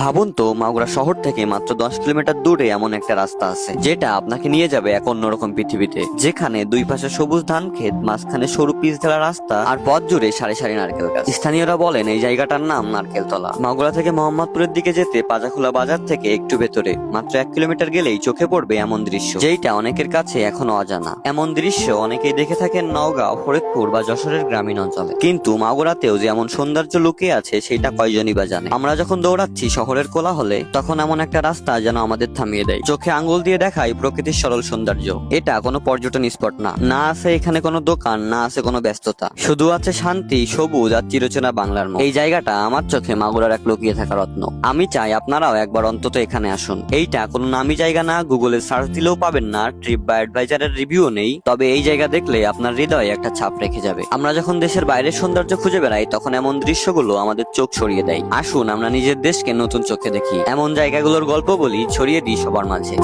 ভাবুন তো, মাগুরা শহর থেকে মাত্র দশ কিলোমিটার দূরে এমন একটা রাস্তা আছে, যেটা আপনাকে নিয়ে যাবে এক অন্যরকম পৃথিবীতে। যেখানে দুই পাশে সবুজ ধান ক্ষেত, মাঝখানে সরু পিচ ঢালা রাস্তা, আর পথ জুড়ে সারি সারি নারকেল গাছ। স্থানীয়রা বলেন, এই জায়গাটার নাম নারকেল তলা মাগুরা থেকে মোহাম্মদপুরের দিকে যেতে পাজাখোলা বাজার থেকে একটু ভেতরে, মাত্র এক কিলোমিটার গেলেই চোখে পড়বে এমন দৃশ্য যেটা অনেকের কাছে এখনও অজানা। এমন দৃশ্য অনেকেই দেখে থাকেন নওগাঁ ফরিদপুর বা যশোরের গ্রামীণ অঞ্চলে। কিন্তু মাগুরাতেও যে এমন সৌন্দর্য লুকিয়ে আছে, সেটা কয়জনই বা জানে? আমরা যখন দৌড়াচ্ছি শহরের কোলাহলে তখন এমন একটা রাস্তা যেন আমাদের থামিয়ে দেয়। চোখে আঙ্গুল দিয়ে দেখায় প্রকৃতির সরল সৌন্দর্য। এটা কোনো পর্যটন স্পট না। না আছে এখানে কোনো দোকান, না আছে কোনো ব্যস্ততা। শুধু আছে শান্তি, সবুজ আর চিরচেনা বাংলার এই জায়গাটা আমার চোখে মাগুরার এক লুকিয়ে থাকা রত্ন। আমি চাই আপনারাও একবার অন্তত এখানে আসুন। এইটা কোনো নামি জায়গা না, গুগলে সার্চ দিলেও পাবেন না। ট্রিপ বা অ্যাডভাইজারের রিভিউ নেই। তবে এই জায়গা দেখলে আপনার হৃদয়ে একটা ছাপ রেখে যাবে। আমরা যখন দেশের বাইরের সৌন্দর্য খুঁজে বেড়াই, তখন এমন দৃশ্যগুলো আমাদের চোখ সরিয়ে দেয়। আসুন, আমরা নিজের দেশকে নতুন চোখে দেখি। এমন জায়গাগুলোর গল্প বলি ছড়িয়ে দিই সবার মাঝে।